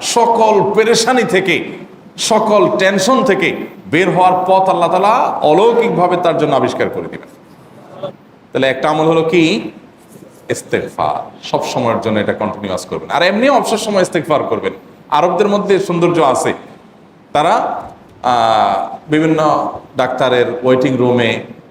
সকল পেরেশানি থেকে, সকল টেনশন থেকে বের হওয়ার পথ আল্লাহ তালা অলৌকিকভাবে তার জন্য আবিষ্কার করে দিবেন। তাহলে একটা আমল হলো কি? ইস্তেকফার সব সময়ের জন্য এটা কন্টিনিউয়াস করবেন। আর এমনিও অবসর সময় ইস্তেকফার করবেন। আরবদের মধ্যে সৌন্দর্য আছে। তারা বিভিন্ন ডাক্তারের ওয়েটিং রুমে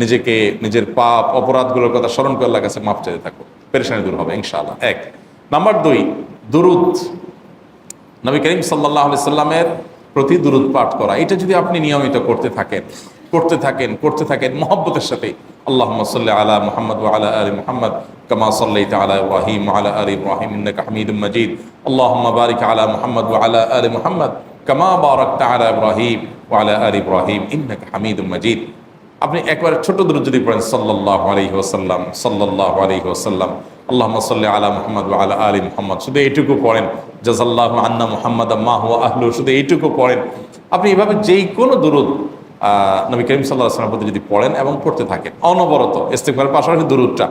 নিজেকে নিজের পাপ অপরাধগুলোর কথা স্মরণ করে আল্লাহর কাছে মাপ চাইতে থাকো পেরেশানি দূর হবে ইনশাআল্লাহ এক নাম্বার দুই দুরুদ নবী করিম সাল্লাহ সাল্লামের প্রতি দুরুদ পাঠ করা এটা যদি আপনি নিয়মিত করতে থাকেন করতে থাকেন করতে থাকেন মহব্বতের সাথে আল্লাহ সাল্লাহ আলা মোহাম্মদ আলা আলী মোহাম্মদ كما صليت على ابراهيم وعلى ال ابراهيم انك حميد مجيد اللهم بارك على محمد وعلى ال محمد كما باركت على ابراهيم وعلى ال ابراهيم انك حميد مجيد আপনি একবার ছোট দূর যদি পড়েন সাল্লাহ আলহি ওসাল্লাম সাল্লাহ আলহি ওসাল্লাম আল্লাহ সাল্লাহ আলা মোহাম্মদ আলা আলী মোহাম্মদ, শুধু এইটুকু পড়েন। জাজাল্লাহ আন্না মোহাম্মদ মাহ আহলু শুধু এইটুকু পড়েন। আপনি এভাবে যেই কোনো দূরত নবী করিম সাল্লাহ আসলামের প্রতি যদি পড়েন এবং পড়তে থাকেন, অনবরত ইস্তেকবারের পাশাপাশি দুরুদটা।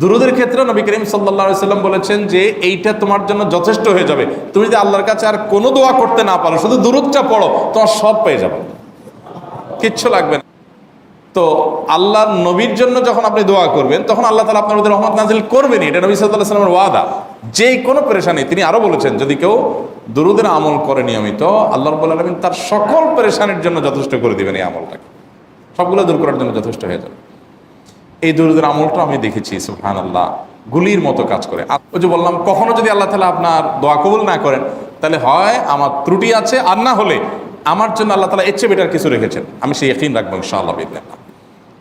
দুরুদের ক্ষেত্রে নবী করিম সাল্লাহ সাল্লাম বলেছেন যে, এইটা তোমার জন্য যথেষ্ট হয়ে যাবে। তুমি যদি আল্লাহর কাছে আর কোনো দোয়া করতে না পারো, শুধু দুরুদটা পড়ো, তোমার সব পেয়ে যাবে। কিচ্ছু লাগবে না। তো আল্লাহর নবীর জন্য যখন আপনি দোয়া করবেন, তখন আল্লাহ তালা আপনার রহমত নাজিল করবেনই। এটা নবী সাল্লাহ সাল্লামের ওয়াদা। যে কোনো পেরেশানি, তিনি আরও বলেছেন, যদি কেউ দুরুদের আমল করে নিয়মিত, আল্লাহ রব্বুল আলমিন তার সকল পেরেশানির জন্য যথেষ্ট করে দিবেন এই আমলটাকে। সবগুলো দূর করার জন্য যথেষ্ট হয়ে যাবে। এই দুরুদের আমলটা আমি দেখেছি সুহান আল্লাহ গুলির মতো কাজ করে। ওই যে বললাম, কখনো যদি আল্লাহ তালা আপনার দোয়া কবুল না করেন, তাহলে হয় আমার ত্রুটি আছে, আর না হলে আমার জন্য আল্লাহ তালা এর চেয়ে বেটার কিছু রেখেছেন। আমি সেই একই রাখব ইনশাআল্লাহ বিদিন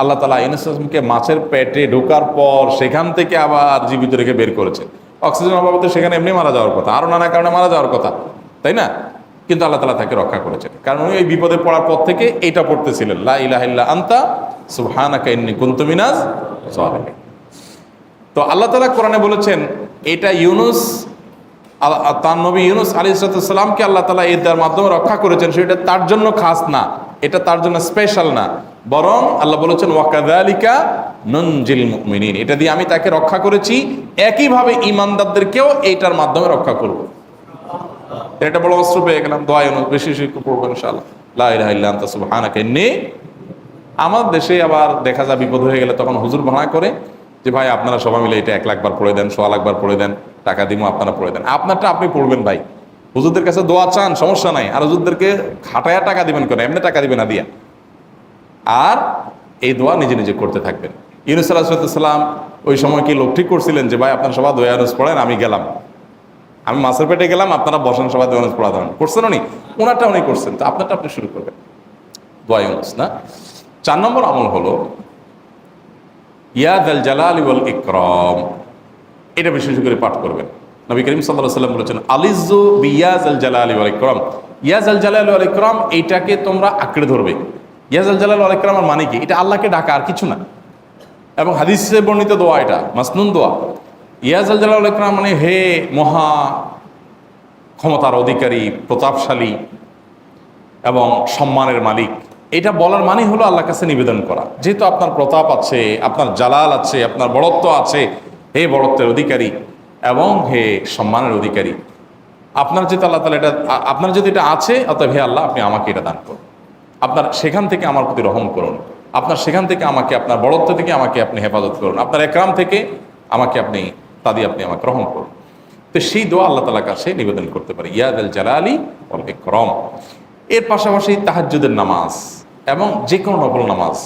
আল্লাহ তালা ইউনুসকে মাছের পেটে ঢোকার পর সেখান থেকে আবার জীবিত রেখে বের করেছে অক্সিজেন অভাবে তো সেখানে এমনি মারা যাওয়ার কথা, আরও নানা কারণে মারা যাওয়ার কথা, তাই না? কিন্তু আল্লাহ তালা তাকে রক্ষা করেছেন। কারণ উনি ওই বিপদে পড়ার পর থেকে এইটা পড়তেছিলেন, লা আন্তা সুবহানাকা ইন্নী কুন্তুমিনাজ তো আল্লাহ তালা কোরআনে বলেছেন, এটা ইউনুস তার নবী ইউনুস আলী সালামকে আল্লাহ তালা এর মাধ্যমে রক্ষা করেছেন, সেটা তার জন্য খাস না, এটা তার জন্য স্পেশাল না, বরং আল্লাহ বলেছেন ওয়াকাদালিকা ননজিল মুমিনিন এটা দিয়ে আমি তাকে রক্ষা করেছি, একইভাবে ইমানদারদেরকেও এইটার মাধ্যমে রক্ষা করব। এটা বড় অস্ত্র পেয়ে গেলাম, দোয়া বেশি বেশি পড়ব ইনশাআল্লাহ। ইন্নী। আমার দেশে আবার দেখা যায় বিপদ হয়ে গেলে তখন হুজুর ভাড়া করে যে, ভাই, আপনারা সবাই মিলে এটা এক লাখবার পড়ে দেন, সোয়া লাখবার পড়ে দেন টাকা দিমো, আপনারা পড়ে দেন। আপনারটা আপনি পড়বেন ভাই। হুজুরদের কাছে দোয়া চান, সমস্যা নাই। আর হুজুরদেরকে খাটায়া টাকা দিবেন কেন? এমনি টাকা দিবেন না দিয়া। আর এই দোয়া নিজে নিজে করতে থাকবেন। ইউনুস আলাহিসাল্লাম ওই সময় কি লোক ঠিক করছিলেন যে, ভাই, আপনার সবাই দোয়া ইউনুস পড়েন, আমি গেলাম। আমি মাছের পেটে গেলাম, আপনারা বসেন, সবাই দোয়া ইউনুস পড়া ধরেন করছেন উনি? ওনারটা উনি করছেন। তো আপনারটা আপনি শুরু করবেন। দোয়া ইউনুস, না? চার নম্বর আমল হলো ইয়াদ আল জালাল ওয়াল ইকরম। এটা বিশেষ করে পাঠ করবেন। নবী করিম সাল্লাহ সাল্লাম বলেছেন আলিজু বিয়াজ আল জালা ওয়াল ইকরম। ইয়াজ আল জালা ওয়াল ইকরম এইটাকে তোমরা আঁকড়ে ধরবে। ইয়াজ আল ইকরম আর মানে কি? এটা আল্লাহকে ডাকা আর কিছু না। এবং হাদিসে বর্ণিত দোয়া এটা, মাসনুন দোয়া। ইয়াজ আল জালাল ওয়াল ইকরাম মানে হে মহা ক্ষমতার অধিকারী, প্রতাপশালী এবং সম্মানের মালিক। এটা বলার মানে হলো আল্লাহ কাছে নিবেদন করা। যেহেতু আপনার প্রতাপ আছে, আপনার জালাল আছে, আপনার বড়ত্ব আছে হে বড়ত্বের অধিকারী এবং হে সম্মানের অধিকারী, আপনার যেহেতু আল্লাহ তালা এটা, আপনার যদি এটা আছে, অতএব হে আল্লাহ, আপনি আমাকে এটা দান করুন। আপনার সেখান থেকে আমার প্রতি রহম করুন। আপনার সেখান থেকে আমাকে, আপনার বড়ত্ব থেকে আমাকে আপনি হেফাজত করুন। আপনার একরাম থেকে আমাকে আপনি, তা দিয়ে আপনি আমাকে রহম করুন। তো সেই দোয়া আল্লাহ তালার কাছে নিবেদন করতে পারি। ইয়াদ আল জালালি ওয়াল ইকরম। এর পাশাপাশি তাহাজ্জুদের নামাজ এবং যে কোনো নফল নামাজ।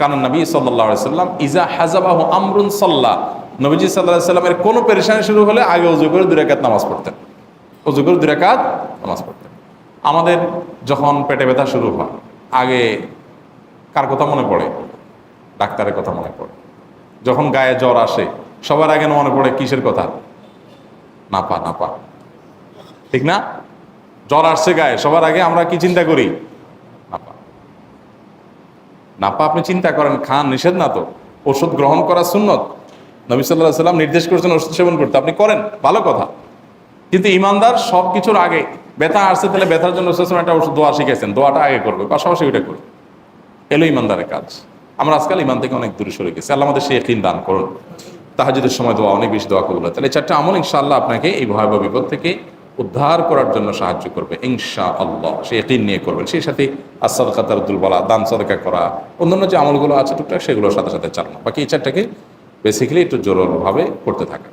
কারণ নবী সাল্লাহ সাল্লাম ইজা হাজাবাহ আমরুন সাল্লাহ নবীজি সাল্লাহ সাল্লামের কোনো পেরেশানি শুরু হলে আগে অজু করে দুরাকাত নামাজ পড়তেন। অজু করে দুরাকাত নামাজ পড়তেন। আমাদের যখন পেটে ব্যথা শুরু হয়, আগে কার কথা মনে পড়ে? ডাক্তারের কথা মনে পড়ে। যখন গায়ে জ্বর আসে, সবার আগে মনে পড়ে কিসের কথা? নাপা নাপা। ঠিক না? জ্বর আসছে গায়ে, সবার আগে আমরা কি চিন্তা করি? নাপা। নাপা আপনি চিন্তা করেন, খান নিষেধ না তো? ওষুধ গ্রহণ করা সুন্নত? নবী সাল্লাহ সাল্লাম নির্দেশ করেছেন ওষুধ সেবন করতে। আপনি করেন, ভালো কথা। কিন্তু ইমানদার সব কিছুর আগে, ব্যথা আসছে তাহলে ব্যথার জন্য একটা ওষুধ দোয়া শিখেছেন, দোয়াটা আগে করবে, পাশাপাশি ওইটা করবে। এলো ইমানদারের কাজ। আমরা আজকাল ইমান থেকে অনেক দূরে সরে গেছি। আল্লাহ আমাদের সেই একদিন দান করুন। তাহাজুদের সময় দোয়া, অনেক বেশি দোয়া হয় তাহলে চারটা আমল ইনশাআল্লাহ আপনাকে এই ভয়াবহ বিপদ থেকে উদ্ধার করার জন্য সাহায্য করবে ইনশা আল্লাহ সে একদিন নিয়ে করবেন। সেই সাথে আসাদ কাতারুদ্দুল বলা দান সদকা করা, অন্যান্য যে আমলগুলো আছে টুকটাক, সেগুলোর সাথে সাথে চালানো। বাকি এই চারটাকে বেসিক্যালি একটু জোরভাবে করতে থাকা